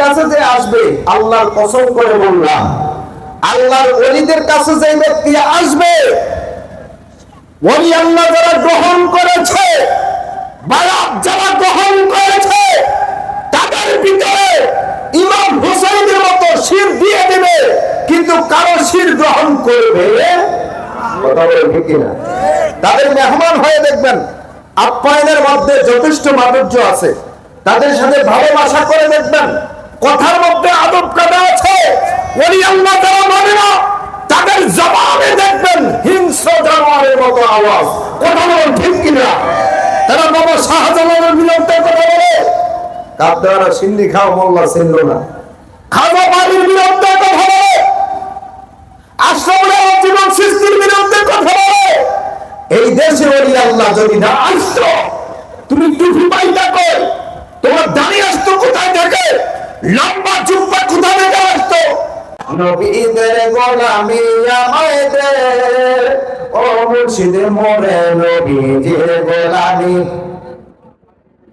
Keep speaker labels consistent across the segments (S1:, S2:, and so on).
S1: কাছে যে আসবে, আল্লাহর কসম করে বললাম। আল্লাহর অলিদের কাছে যে ব্যক্তি আসবে, ওলি আল্লাহ যারা গ্রহণ করেছে যারা গ্রহণ করেছে, তাদের ভিতরে ইমাম মতো শির দিয়ে দিবে, কিন্তু কারও শির গ্রহণ করবে তাদের মেহমান হয়ে দেখবেন, আপ্যায়নের মধ্যে যথেষ্ট মাধুর্য আছে। তাদের সাথে ভালোবাসা করে দেখবেন কথার মধ্যে আদব কাদা আছে। ওলি আল্লাহ তারা মানে না, তাদের জবাবে দেখবেন হিংস্র জানোয়ারের মতো আওয়াজ। কথা বলেন ঠিক কিনা? তারা বাবা শাহজালালের বিরুদ্ধে কথা বলে। কাপদারা সিন্নি খাও, মোল্লা সিন্ধু না। খাজা বাড়ির বিরুদ্ধে কথা বলে। আশ্রমের জীবন সৃষ্টির বিরুদ্ধে কথা বলে। এই দেশে ওলি আল্লাহ যদি না আসতো, তুমি টুপি পাইতা কই? তোমার দাঁড়িয়ে আসতো কোথায় থেকে লম্বা চুম্পা কোথায় থেকে আসতো? নবীদের গোলামি আমায় দে। ও মুর্শিদ মোরে নবীজির গোলামি।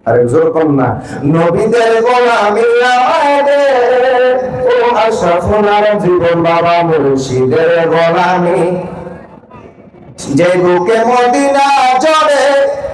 S1: আরে জোর কম না। নবীদের গোলামি আমায় দে। ও জীবন বাবা মুর্শিদের গোলামি। যে বুকে মদিনা জড়ে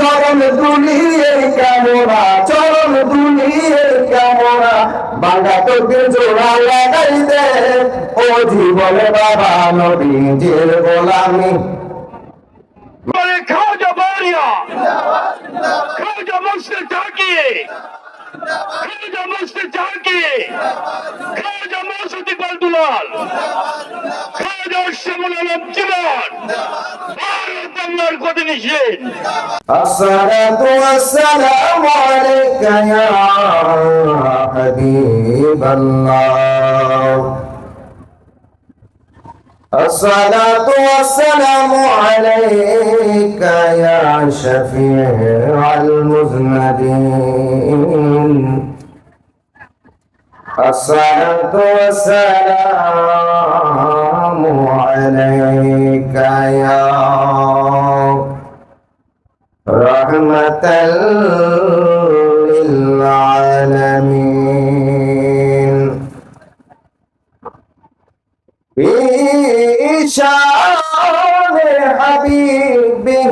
S1: চরণ দুলিয়ে কামরা চরণ দুলিয়ে কামরা বাংলা তোকে জোড়া লাগাই দে। ও জীবনে বাবা যে গোলামি।
S2: বলে খাওয়া বাড়িয়া খাওয়া মস্তে ঝাঁকিয়ে খাওয়া মস্তে ঝাঁকিয়ে খাওয়া মৌসুদি বলদুলাল খাওয়া শ্যামল আলম জীবন ভারত বাংলার গতি নিষেধ
S1: الصلاة والسلام عليك يا حبيب الله الصلاة والسلام عليك يا شفيع المذنبين الصلاة والسلام عليك يا رحمة للعالمين في شان حبيبه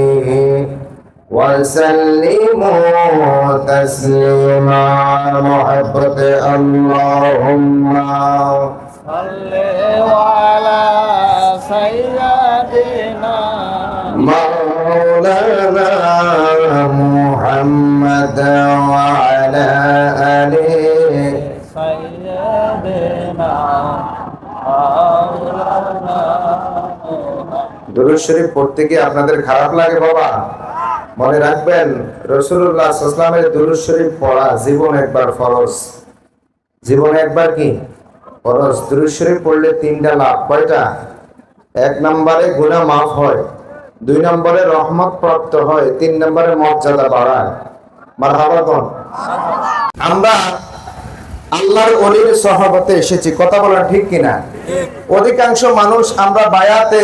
S1: وسلموا تسليما محبة اللهم
S3: صل على سيدنا
S1: مولانا محمد وعلى آله
S3: سيدنا مولانا
S1: দুরুদ শরীফ পড়তে গিয়ে আপনাদের খারাপ লাগে বাবা মনে রাখবেন রসুল্লাহ ইসলামের দুরুদ শরীফ পড়া জীবন একবার ফরজ। জীবন একবার কি? ফরজ। দুরুদ শরীফ পড়লে তিনটা লাভ। কয়টা? এক নম্বরে গুণা মাফ হয় দুই নম্বরে রহমত প্রাপ্ত হয় তিন নম্বরে মর্যাদা বাড়ায়। মার আমরা আল্লাহর অলির সহবতে এসেছি। কথা বলা ঠিক কিনা? অধিকাংশ মানুষ আমরা বায়াতে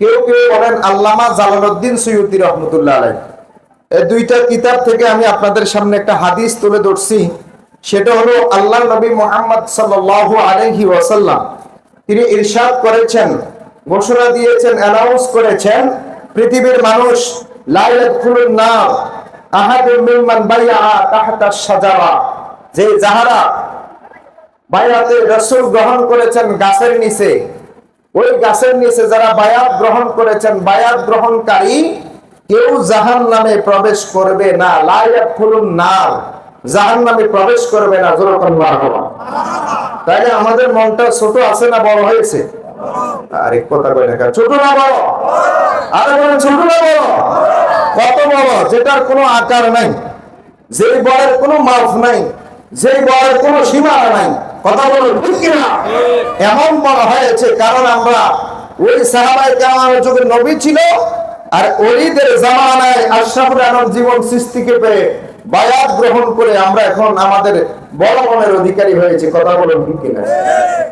S1: কেউ কেউ বলেন আল্লামা জালালউদ্দিন সৈয়দি রহমতুল্লাহ আলাই এই দুইটা কিতাব থেকে আমি আপনাদের সামনে একটা হাদিস তুলে ধরছি। সেটা হলো আল্লাহ নবী মোহাম্মদ সাল্লাল্লাহু আলাইহি ওয়াসাল্লাম, তিনি ইরশাদ করেছেন, ঘোষণা দিয়েছেন অ্যানাউন্স করেছেন, পৃথিবীর মানুষ যে যাহারা বায়াতে রসুল গ্রহণ করেছেন গাছের নিচে ওই গাছের নিচে যারা বায়াত গ্রহণ করেছেন, বায়াত গ্রহণকারী কেউ জাহান নামে প্রবেশ করবে না। লাইয়া ফুলুন নার। জাহান নামে প্রবেশ করবে না যেরকম তাইলে আমাদের মনটা ছোট আছে না বড় হয়েছে? আরে, কথা না ছোট বলেন, ছোট কত যেটার কোনো আকার নাই, যেই বড়ের কোনো নাই, যেই কোনো নাই। কথা বলুন ঠিক কিনা? এমন বড় হয়েছে, কারণ আমরা ওই সাহাবাই কেমন যুগের নবী ছিল, আর ওলিদের জামানায় আশরাফুল আলম জীবন সৃষ্টিকে পেয়ে বায়াত গ্রহণ করে আমরা এখন আমাদের বড় মনের অধিকারী হয়েছে, কথা বলুন ঠিক কিনা?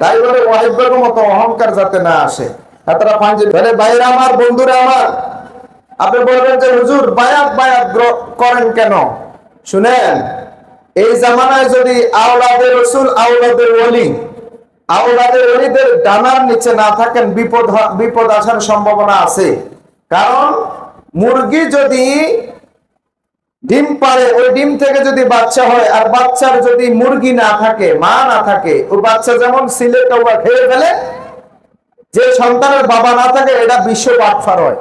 S1: তাই বলে ওয়াহিবের মতো অহংকার যাতে না আসে। এতটা পাঞ্জি বলে বাইরে আমার, বন্ধুরা আমার, আপনি বলবেন যে, হুজুর, বায়াত বায়াত করেন কেন? শুনেন এই জামানায় যদি আওলাদের রসুল, আওলাদের ওলি, আওলাদের ওলিদের ডানার নিচে না থাকেন, বিপদ বিপদ আসার সম্ভাবনা আছে। কারণ মুরগি যদি ডিম পারে, ওই ডিম থেকে যদি বাচ্চা হয়, আর বাচ্চার যদি মুরগি না থাকে, মা না থাকে ওই বাচ্চা যেমন সিলেট, ওরা খেয়ে ফেলে, যে সন্তানের বাবা না থাকে, এটা বিশ্ব বাটফার হয়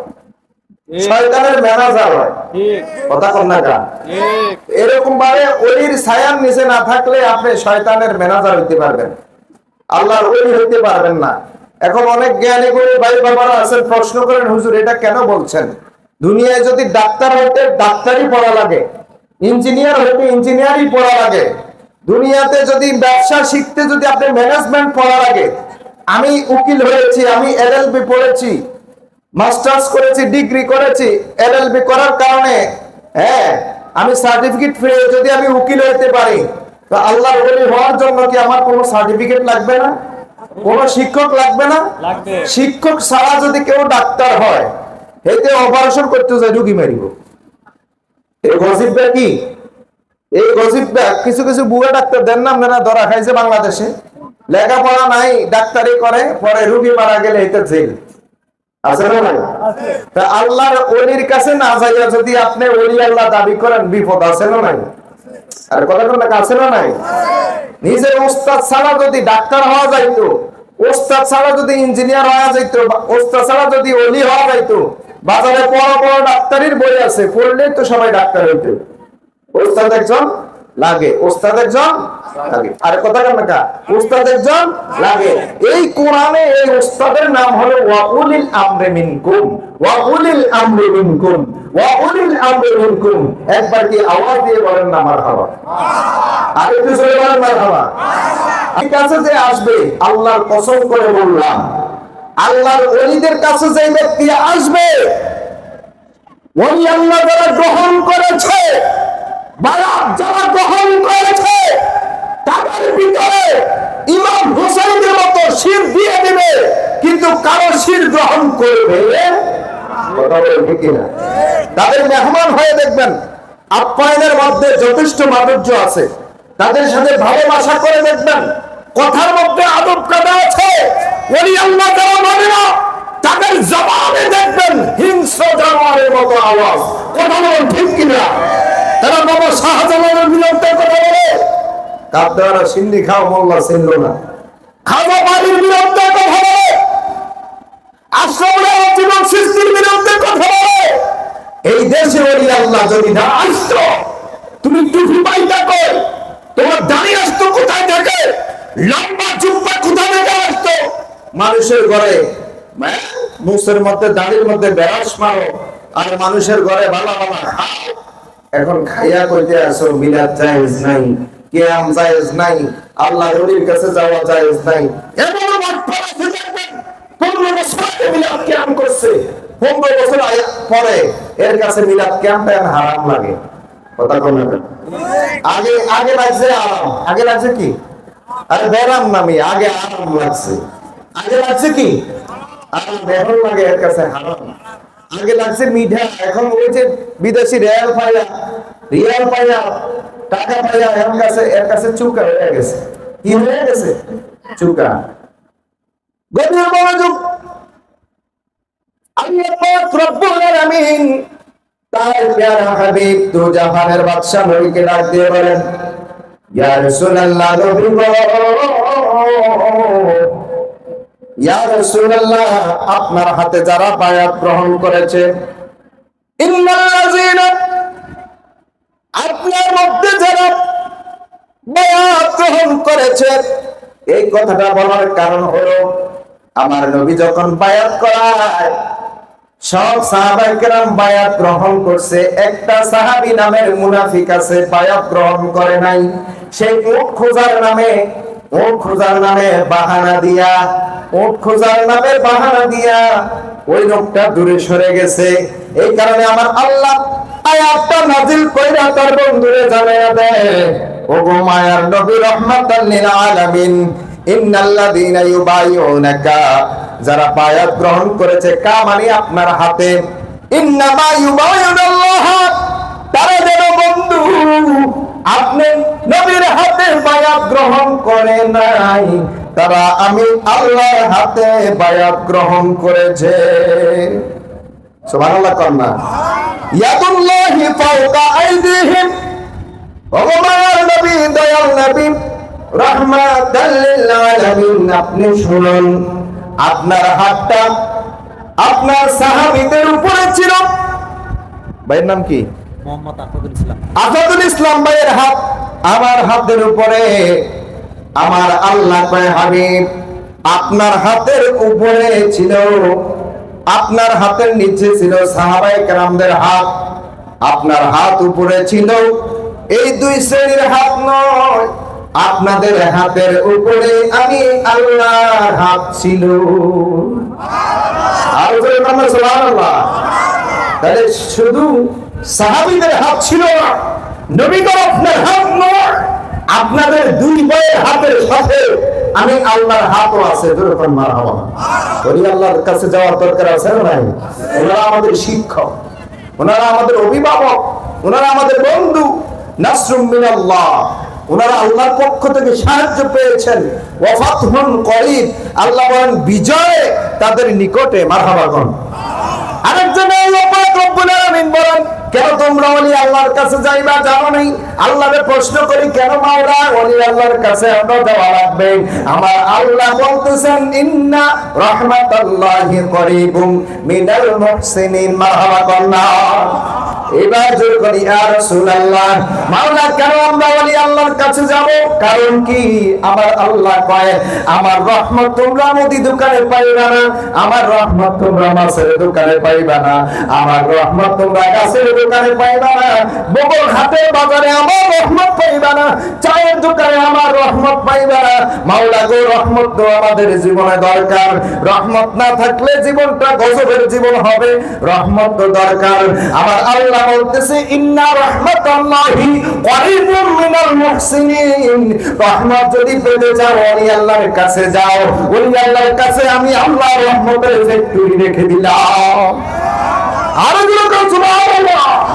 S1: শয়তানের ম্যানেজার হয়। কথা কন না কা? এরকম ভাবে ওলির ছায়ার নিচে না থাকলে আপনি শয়তানের ম্যানেজার হইতে পারবেন। আল্লাহর ওলি হইতে পারবেন না। এখন অনেক জ্ঞানী গুরু ভাই বাবারা আছেন প্রশ্ন করেন হুজুর এটা কেন বলছেন? দুনিয়ায় যদি ডাক্তার হইতে ডাক্তারই পড়া লাগে ইঞ্জিনিয়ার হইতে ইঞ্জিনিয়ারই পড়া লাগে দুনিয়াতে যদি ব্যবসা শিখতে যদি আপনি ম্যানেজমেন্ট পড়া লাগে আমি উকিল হয়েছি আমি এলএলবি পড়েছি মাস্টার্স করেছি ডিগ্রি করেছি এলএলবি করার কারণে হ্যাঁ আমি সার্টিফিকেট পেয়ে যদি আমি উকিল হতে পারি তো আল্লাহর ওলি হওয়ার জন্য কি আমার কোনো সার্টিফিকেট লাগবে না? কোনো শিক্ষক লাগবে না? শিক্ষক ছাড়া যদি কেউ ডাক্তার হয় এতে অপারেশন করতে যায় রুগী মারিব। এই গসিপটা কি? এই গসিপটা কিছু কিছু বুড়া ডাক্তার দেন না আপনারা ধরা খাইছে বাংলাদেশে। লেখাপড়া নাই ডাক্তারি করে পরে রুগী মারা গেলে এটা জেল। ছাড়া যদি ডাক্তার হওয়া যাইতো, ওস্তাদ ছাড়া যদি ইঞ্জিনিয়ার হওয়া যাইতো ওস্তাদ ছাড়া যদি হওয়া বাজারে বড় বড় ডাক্তারের বই আছে পড়লে তো সবাই ডাক্তার হইতো। ওস্তাদ একজন লাগে। ওস্তাদ একজন লাগে। আর কথা কেন না ওস্তাদ একজন লাগে। এই কোরআনে এই ওস্তাদের নাম হলো ওয়াউলিল মিনকুম। ওয়াউলিল মিনকুম। ওয়াউলিল মিনকুম। একবার কি আওয়াজ দিয়ে বলেন না, মারহাবা? আর একটু জোরে বলেন, মারহাবা। ঠিক আছে যে আসবে, আল্লাহর কসম করে বললাম। আল্লাহর ওলিদের কাছে যে ব্যক্তি আসবে ওই আল্লাহ গ্রহণ করেছে বায়াত যারা গ্রহণ করেছে, তাদের ভিতরে ইমাম হুসাইনের মতো শির দিয়ে দিবে, কিন্তু কারও শির গ্রহণ করবে? তাদের মেহমান হয়ে দেখবেন, আপ্যায়নের মধ্যে যথেষ্ট মাধুর্য আছে। তাদের সাথে ভালোবাসা করে দেখবেন, কথার মধ্যে আদব কাদা আছে। ওই আল্লাহ যারা মানে তাদের জবানে দেখবেন, হিংস্র জানোয়ারের মতো আওয়াজ। কথা বলেন এই দেশে আল্লাহ যদি না আসতো, তুমি তোমার দাঁড়িয়ে আসতো কোথায় থাকে লম্বা চুপ্পা কোথায় থেকে মানুষের ঘরে মুসের মধ্যে, দাঁড়ির মধ্যে বেড়াস মারো। আর মানুষের ঘরে ভালো ভালো এখন খাইয়া কইতে আসো মিলাদ জায়েজ নাই, কিয়াম জায়েজ নাই আল্লাহ রলির কাছে যাওয়া জায়েজ নাই। এমন বাটপার হারাম লাগে। আগে আগে লাগছে আরাম আগে লাগছে কি? আরে নামি আগে আরাম লাগছে। লাগছে কি? এখন লাগে এর কাছে হারাম। আগে লাগছে মিঠা, এখন যে বিদেশি রিয়াল পাইয়া রিয়াল পাইয়া টাকা পাইয়া এর কাছে এর কাছে চুকা হয়ে গেছে। কি হয়ে গেছে? চুকা। গভীর মনোযোগ। তার হাবিব জাহানের নবীকে ডাক দিয়ে বলেন, ইয়া রাসূলুল্লাহ আপনার হাতে যারা বায়াত গ্রহণ করেছে আপনার মধ্যে যারা বায়াত গ্রহণ করেছে, এই কথাটা বলার কারণ হলো, আমার নবী যখন বায়াত করায়, সব সাহাবাই কেরাম বায়াত গ্রহণ করছে। একটা সাহাবি নামের মুনাফিক আছে, বায়াত গ্রহণ করে নাই। সেই উট খোঁজার নামে উট খোঁজার নামে বাহানা দিয়া উট খোঁজার নামে বাহানা দিয়া ওই লোকটা দূরে সরে গেছে। এই কারণে আমার আল্লাহ আয়াতটা নাজিল কইরা তার বন্ধুরে জানাইয়া দেয়, ওগো মায়ার নবী রহমাতাল লিল আলামিন, ইন্নাল্লাযীনা ইউবাইউনাকা, যারা বায়াত গ্রহণ করেছে কা মানে আপনার হাতে, ইন্নামা ইউবাইউনাল্লাহ, তারা যেন বন্ধু আপনি নবীর হাতে বায়াত গ্রহণ করে নাই। তারা আমি আল্লাহর হাতে বায়াত গ্রহণ করেছে। সুবহানাল্লাহ কন্যা ইয়াদুল্লাহি ফাওকা আইদিহিম। ভগবানের নবী, দয়াল নবী, রহমাতাল লিল আলামিন, আপনি শুনুন। আপনার হাতটা আপনার সাহাবীদের উপরে ছিল। ভাইয়ের নাম কি?
S3: ইসলাম।
S1: ভাইয়ের হাত, আমার হাতের উপরে, আমার আল্লাহ হাবিব, আপনার হাতের উপরে ছিল, আপনার হাতের নিচে ছিল সাহাবাই কেরামদের হাত। আপনার হাত উপরে ছিল, এই দুই শ্রেণির হাত নয়, আপনাদের হাতের উপরে আমি আল্লাহর হাত ছিল। তাহলে শুধু সাহাবীদের হাত ছিল না। নবীগণ আপনার হাত নয় আপনাদের দুই বয়ের হাতের সাথে আমি আল্লাহর হাতও আছে যেরকম মার আল্লাহর কাছে যাওয়ার দরকার আছে না নাই? ওনারা আমাদের শিক্ষক, ওনারা আমাদের অভিভাবক, ওনারা আমাদের বন্ধু। নাসরুম মিনাল্লাহ, ওনারা আল্লাহর পক্ষ থেকে সাহায্য পেয়েছেন। ওয়াফাতহুন করিব। আল্লাহ বলেন, বিজয় তাদের নিকটে। মারহাবাগন আরেকজন আল্লাহ পাক রব্বুল আলামিন বলেন কেন তোমরা ওলি আল্লাহর কাছে যাইবা জানো নাই? আল্লাহরে প্রশ্ন করি, কেন ওলি আল্লাহর কাছে আমরা যাওয়া লাগবে? আমার আল্লাহ বলতেছেন, ইন্না করিবুম মিনাল মুহসিনিন। মারহাবা কন্না এবার জোর করি, ইয়া রাসূলুল্লাহ, মাওলা, কেন আমরা আল্লাহর কাছে যাব? কারণ কি? আমার আল্লাহ কয়, আমার রহমত তোমরা মুদি দোকানে পাইবা না। আমার রহমত তোমরা মাছের দোকানে পাইবা না। আমার রহমত তোমরা গাছের দোকানে পাইবা না। বগল হাটের বাজারে আমার রহমত পাইবা না। চায়ের দোকানে আমার রহমত পাইবা না। মাওলা গো, রহমত তো আমাদের জীবনে দরকার। রহমত না থাকলে জীবনটা গজবের জীবন হবে। রহমত তো দরকার। আমার আল্লাহ বলতেছে, ইন্না মিনাল মুহসিনিন। রহমত যদি পেতে চাও ওলি আল্লাহর কাছে যাও। ওলি আল্লাহর কাছে আমি আল্লাহর রহমতের ফ্যাক্টরি রেখে দিলাম। 阿拉伯国家。